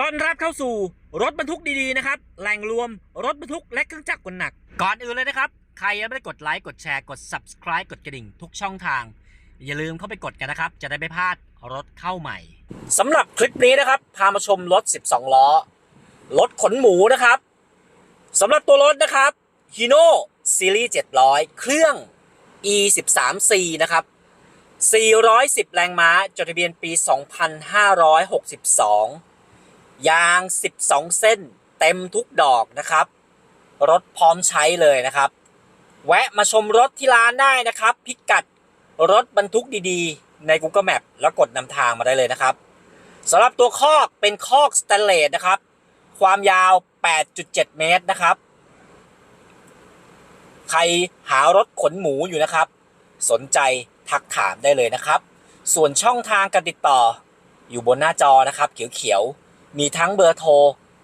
ต้อนรับเข้าสู่รถบรรทุกดีๆนะครับแหล่งรวมรถบรรทุกและเครื่องจักรกลหนัก ก่อนอื่นเลยนะครับ ใครยังไม่ได้กดไลค์กดแชร์กด subscribe กดกระดิ่งทุกช่องทาง อย่าลืมเข้าไปกดกันนะครับ จะได้ไม่พลาดรถเข้าใหม่สำหรับคลิปนี้นะครับ พามาชมรถ 12 ล้อ รถขนหมูนะครับสำหรับตัวรถนะครับ Hino Series 700 เครื่อง e 1 3 c นะครับ 410 แรงม้า จดทะเบียนปี 2562 ยาง 12 เส้น เต็มทุกดอกนะครับ รถพร้อมใช้เลยนะครับ แวะมาชมรถที่ร้านได้นะครับ พิกัดรถบรรทุกดีๆ ใน Google Map แล้วกดนำทางมาได้เลยนะครับสำหรับตัวคอกเป็นคอกสแตนเลสนะครับ ความยาว 8.7 เมตรนะครับ ใครหารถขนหมูอยู่นะครับ สนใจทักถามได้เลยนะครับ ส่วนช่องทางการติดต่ออยู่บนหน้าจอนะครับ เขียวๆ มีทั้งเบอร์โทร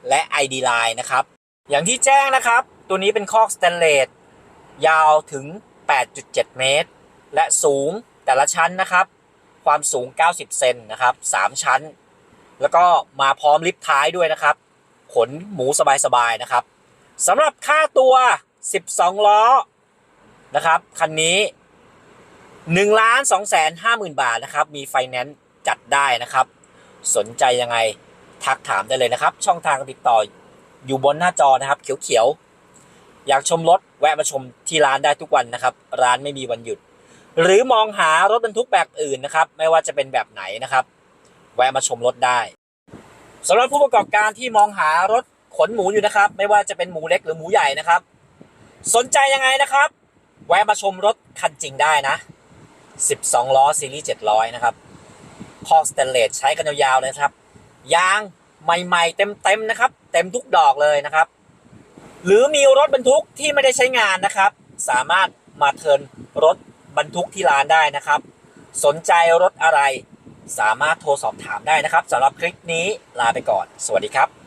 และ ID Line นะครับ อย่างที่แจ้งนะครับ ตัวนี้เป็นคอกสแตนเลสยาวถึง 8.7 เมตร และสูงแต่ละชั้นนะครับ ความสูง 90 เซนนะครับ 3 ชั้น แล้วก็มาพร้อมลิฟท์ท้ายด้วยนะครับ ขนหมูสบายๆนะครับสำหรับค่าตัว 12 ล้อนะครับ คันนี้1ล้าน2แสน5หมื่นบาทนะครับ มีไฟแนนซ์จัดได้นะครับ สนใจยังไง ทักถามได้เลยนะครับ ช่องทางติดต่ออยู่บนหน้าจอนะครับ เขียวๆอยากชมรถแวะมาชมที่ร้านได้ทุกวันนะครับ ร้านไม่มีวันหยุด หรือมองหารถบรรทุกแบบอื่นนะครับ ไม่ว่าจะเป็นแบบไหนนะครับ แวะมาชมรถได้สำหรับผู้ประกอบการที่มองหารถขนหมูอยู่นะครับ ไม่ว่าจะเป็นหมูเล็กหรือหมูใหญ่นะครับ สนใจยังไงนะครับ แวะมาชมรถคันจริงได้นะ 12 ล้อซีรีส์700 นะครับคอกสเตนเลสใช้กันยาวๆเลยครับ ยางใหม่ๆ เต็มๆนะครับ เต็มทุกดอกเลยนะครับ หรือมีรถบรรทุกที่ไม่ได้ใช้งานนะครับ สามารถมาเทินรถบรรทุกที่ร้านได้นะครับ สนใจรถอะไร สามารถโทรสอบถามได้นะครับสำหรับคลิปนี้ลาไปก่อน สวัสดีครับ